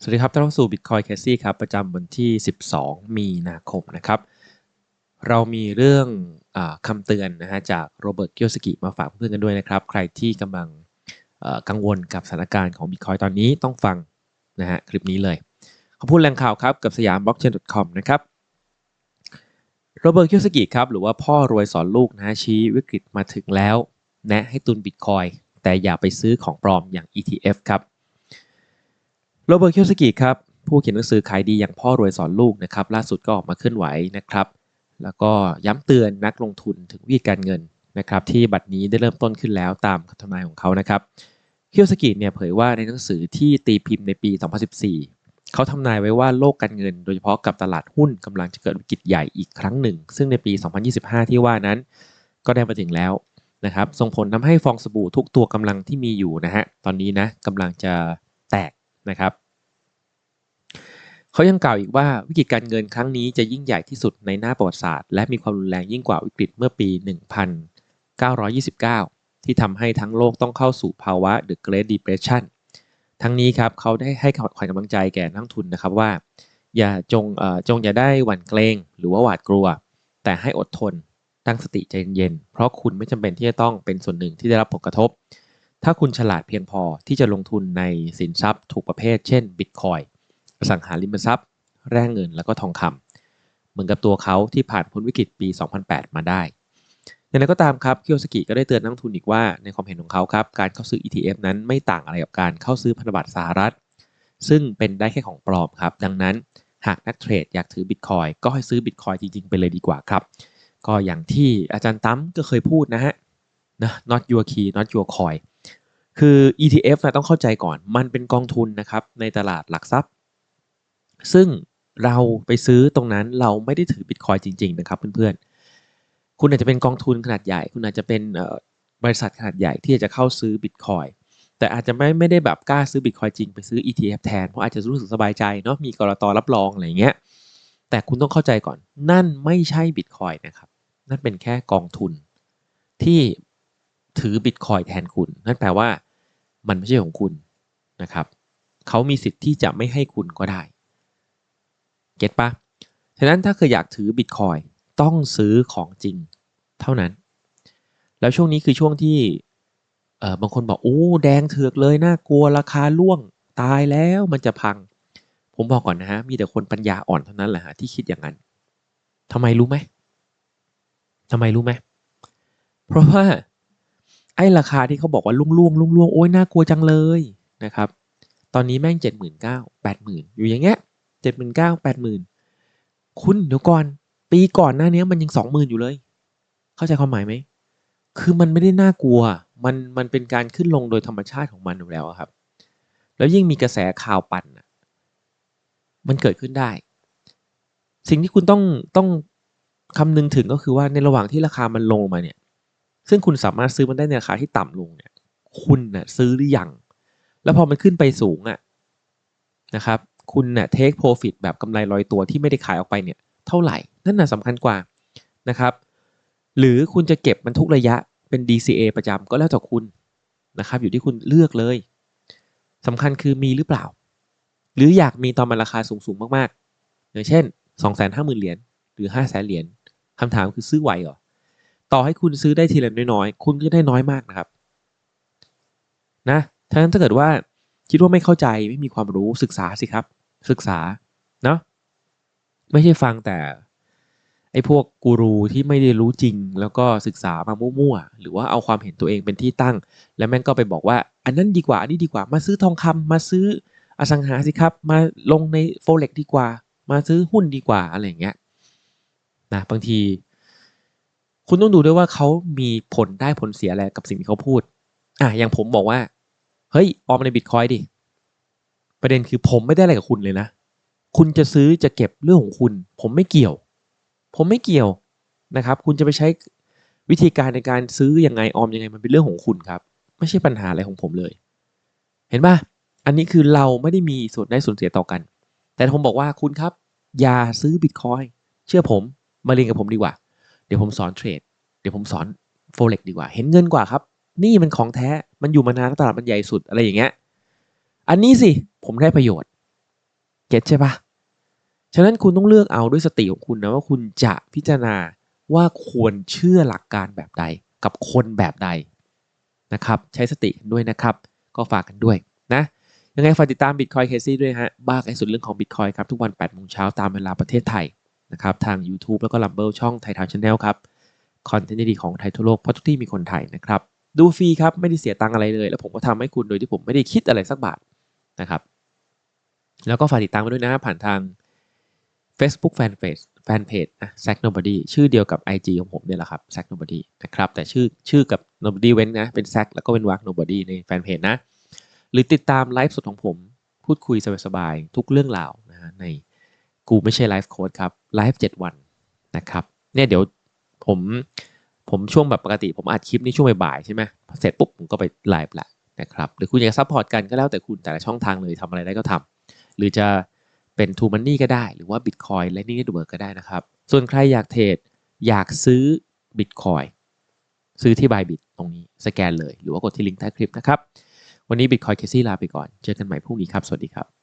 สวัสดีครับ ต้อนรับสู่ Bitcoin c a s e y ครับ ประจำวันที่ 12 มีนาคมนะครับ เรามีเรื่องอคำเตือนนะฮะจากโรเบิร์ตเกียวสกิมาฝากเพื่อนกันด้วยนะครับ ใครที่กำลังกังวลกับสถานการณ์ของ Bitcoin ตอนนี้ต้องฟังนะฮะคลิปนี้เลย ขอพูดแหล่งข่าวครับ กับสยาม blockchain.com นะครับโรเบิร์ตเกียวสกิครับ หรือว่าพ่อรวยสอนลูกนะฮะชี้วิกฤตมาถึงแล้ว แนะให้ตุน Bitcoin แต่อย่าไปซื้อของปลอมอย่าง ETF ครับ โรเบิร์ตเคียวสกิครับผู้เขียนหนังสือขายดีอย่างพ่อรวยสอนลูกนะครับล่าสุดก็ออกมาเคลื่อนไหวนะครับ แล้วก็ย้ำเตือนนักลงทุนถึงวิธีการเงินนะครับที่บัดนี้ได้เริ่มต้นขึ้นแล้วตามคำทำนายของเขานะครับเคียวสกิเนี่ยเผยว่าในหนังสือที่ตีพิมพ์ในปี 2014 เขาทำนายไว้ว่าโลกการเงิน โดยเฉพาะกับตลาดหุ้นกำลังจะเกิดวิกฤตใหญ่อีกครั้งหนึ่ง ซึ่งในปี 2025 ที่ว่านั้น ก็ได้มาถึงแล้วนะครับส่งผลทำให้ฟองสบู่ทุกตัวกำลังที่มีอยู่นะฮะตอนนี้นะกำลังจะแตกนะครับ เขายังกล่าวอีกว่าวิกฤตการเงินครั้งนี้จะยิ่งใหญ่ที่สุดในหน้าประวัติศาสตร์ และมีความรุนแรงยิ่งกว่าวิกฤตเมื่อปี 1929 ที่ทำให้ทั้งโลกต้องเข้าสู่ภาวะ The Great Depression ทั้งนี้ครับเขาได้ให้ขวัญกำลังใจแก่นักลงทุนนะครับว่า อย่าจงเอ่อจงอย่าได้หวั่นเกรงหรือว่าหวาดกลัว แต่ให้อดทนตั้งสติใจเย็นๆเพราะคุณไม่จำเป็นที่จะต้องเป็นส่วนหนึ่งที่ได้รับผลกระทบ ถ้าคุณฉลาดเพียงพอที่จะลงทุนในสินทรัพย์ถูกประเภท เช่นบิตคอย อสังหาริมทรัพย์ แร่เงินแล้วก็ทองคำเหมือนกับตัวเขาที่ผ่านพ้นวิกฤตปี 2008 มาได้อย่างไรก็ตามครับคิโอสกิก็ได้เตือนนักทุนอีกว่าในความเห็นของเขาครับการเข้าซื้อ ETF นั้นไม่ต่างอะไรกับการเข้าซื้อพันธบัตรสหรัฐ ซึ่งเป็นได้แค่ของปลอมครับ ดังนั้นหากนักเทรดอยากถือบิตคอยก็ให้ซื้อบิตคอยจริงๆ ไปเลยดีกว่าครับ ก็อย่างที่อาจารย์ตั้มก็เคยพูดนะฮะนะ not your key not your coin คือ ETF นะต้องเข้าใจก่อน มันเป็นกองทุนนะครับในตลาดหลักทรัพย์ ซึ่งเราไปซื้อตรงนั้นเราไม่ได้ถือบิตคอยจริงๆนะครับเพื่อนๆ คุณอาจจะเป็นกองทุนขนาดใหญ่ คุณอาจจะเป็นบริษัทขนาดใหญ่ที่จะเข้าซื้อบิตคอยแต่อาจจะไม่ไม่ได้แบบกล้าซื้อบิตคอยจริงไปซื้อ ETF แทน เพราะอาจจะรู้สึกสบายใจเนาะมีกรตรับรองอะไรเงี้ยแต่คุณต้องเข้าใจก่อน นั่นไม่ใช่บิตคอยนะครับ นั่นเป็นแค่กองทุน ที่ถือบิตคอยแทนคุณ นั่นแปลว่า มันไม่ใช่ของคุณนะครับ เขามีสิทธิ์ที่จะไม่ให้คุณก็ได้ เก็ตปะฉะนั้นถ้าเคยอยากถือบิตคอยต้องซื้อของจริงเท่านั้น แล้วช่วงนี้คือช่วงที่เออบางคนบอกโอ้แดงเถือกเลยน่ากลัวราคาล่วงตายแล้วมันจะพัง ผมบอกก่อนนะฮะ มีแต่คนปัญญาอ่อนเท่านั้นแหละฮะที่คิดอย่างนั้นทำไมรู้ไหมทำไมรู้ไหมเพราะว่าไอ้ราคาที่เขาบอกว่าลุ่งล่วงลุ่งล่วงโอ้ยน่ากลัวจังเลยนะครับ ตอนนี้แม่งเจ็ดหมื่นเก้าแปดหมื่นอยู่อย่างเงี้ย เจ็ดหมื่นเก้าแปดหมื่นคุณเดี๋ยวก่อน ปีก่อนหน้านี้มันยังสองหมื่นอยู่เลย เข้าใจความหมายไหม คือมันไม่ได้น่ากลัว มันมันเป็นการขึ้นลงโดยธรรมชาติของมันอยู่แล้วครับ แล้วยิ่งมีกระแสข่าวปั่นมันเกิดขึ้นได้ สิ่งที่คุณต้องต้องคำนึงถึงก็คือว่าในระหว่างที่ราคามันลงมาเนี่ย ซึ่งคุณสามารถซื้อมันได้ในราคาที่ต่ำลงเนี่ย คุณน่ะซื้อหรือยัง แล้วพอมันขึ้นไปสูงอะนะครับ คุณน่ะเทคโปรฟิตแบบกำไรลอยตัวที่ไม่ได้ขายออกไปเนี่ยเท่าไหร่ นั่นน่ะสำคัญกว่านะครับ หรือคุณจะเก็บมันทุกระยะเป็น DCA ประจำก็แล้วแต่คุณนะครับอยู่ที่คุณเลือกเลยสำคัญคือมีหรือเปล่า หรืออยากมีตอนมันราคาสูงๆมากๆ อย่างเช่น 2 5 0 0 0 0เหรียญหรือ 5 0 0 0 0 0เหรียญคำถามคือซื้อไหวเหรอต่อให้คุณซื้อได้ทีละน้อยๆ คุณก็ได้น้อยมากนะครับนะถ้างั้นถ้าเกิดว่าคิดว่าไม่เข้าใจไม่มีความรู้ศึกษาสิครับ ศึกษาเนาะไม่ใช่ฟังแต่ไอ้พวกกูรูที่ไม่ได้รู้จริง แล้วก็ศึกษามามั่วๆหรือว่าเอาความเห็นตัวเองเป็นที่ตั้ง แล้วแม่งก็ไปบอกว่า อันนั้นดีกว่าอันนี้ดีกว่ามาซื้อทองคำมาซื้ออสังหาสิครับ มาลงในโฟเล็กดีกว่า มาซื้อหุ้นดีกว่าอะไรอย่างเงี้ยนะบางที คุณต้องดูด้วยว่าเขามีผลได้ผลเสียอะไรกับสิ่งที่เขาพูดอะอย่างผมบอกว่า เฮ้ยออมในบิตคอยดิ ประเด็นคือผมไม่ได้อะไรกับคุณเลยนะ คุณจะซื้อจะเก็บเรื่องของคุณ ผมไม่เกี่ยว ผมไม่เกี่ยวนะครับ คุณจะไปใช้วิธีการในการซื้ออยังไงออมยังไงมันเป็นเรื่องของคุณครับ ไม่ใช่ปัญหาอะไรของผมเลย เห็นปะอันนี้คือเราไม่ได้มีส่วนได้ส่วนเสียต่อกัน แต่ผมบอกว่าคุณครับ อย่าซื้อบิตคอยเชื่อผมมาเรียนกับผมดีกว่า เดี๋ยวผมสอนเทรดเดี๋ยวผมสอนโฟเล็กดีกว่า เห็นเงินกว่าครับ นี่มันของแท้มันอยู่มานานตลาดมันใหญ่สุดอะไรอย่างเงี้ย อันนี้สิผมได้ประโยชน์ เก็ตใช่ปะฉะนั้นคุณต้องเลือกเอาด้วยสติของคุณนะว่าคุณจะพิจารณาว่าควรเชื่อหลักการแบบใดกับคนแบบใดนะครับใช้สติด้วยนะครับ ก็ฝากกันด้วยนะยังไงฝากติดตาม Bitcoin Casey ด้วยฮะบ้าไอสุดเรื่องของ Bitcoin ครับ ทุกวัน8โมงเช้าตามเวลาประเทศไทยนะครับทาง YouTube แล้วก็ Rumble ช่องไทยทาวน์ชาแนลครับคอนเทนต์ดีของไทยทั่วโลกเพราะทุกที่มีคนไทยนะครับดูฟรีครับไม่ได้เสียตังอะไรเลย แล้วผมก็ทำให้คุณโดยที่ผมไม่ได้คิดอะไรสักบาท นะครับ แล้วก็ฝากติดตามมาด้วยนะผ่านทาง Facebook Fanpage Fanpage นะ Sack Nobody ชื่อเดียวกับ IG ของผมเนี่ยแหละครับ Sack Nobody นะครับ แต่ชื่อชื่อกับ Nobody เว้นนะ เป็น Sack แล้วก็เป็นวัก Nobody ในแฟนเพจนะ หรือติดตามไลฟ์สดของผม พูดคุยสบายๆ ทุกเรื่องราวนะฮะในกูไม่ใช่ไลฟ์โค้ดครับ ไลฟ์ 7 วันนะครับ เนี่ยเดี๋ยวผมผมช่วงแบบปกติผมอัดคลิปนี้ช่วงบ่ายๆใช่ไหมพอเสร็จปุ๊บผมก็ไปไลฟ์ละ นะครับหรือคุณอยากซัพพอร์ตกันก็แล้วแต่คุณแต่ละช่องทางเลยทำอะไรได้ก็ทำหรือจะเป็นทูมันนี่ก็ได้ หรือว่าบิตคอยและนี่ดูเบิร์ก็ได้นะครับ ส่วนใครอยากเทรดอยากซื้อบิตคอยซื้อที่บายบิตตรงนี้สแกนเลย หรือว่ากดที่ลิงก์ใต้คลิปนะครับ วันนี้บิตคอยเคซี่ลาไปก่อน เจอกันใหม่พรุ่งนี้ครับ สวัสดีครับ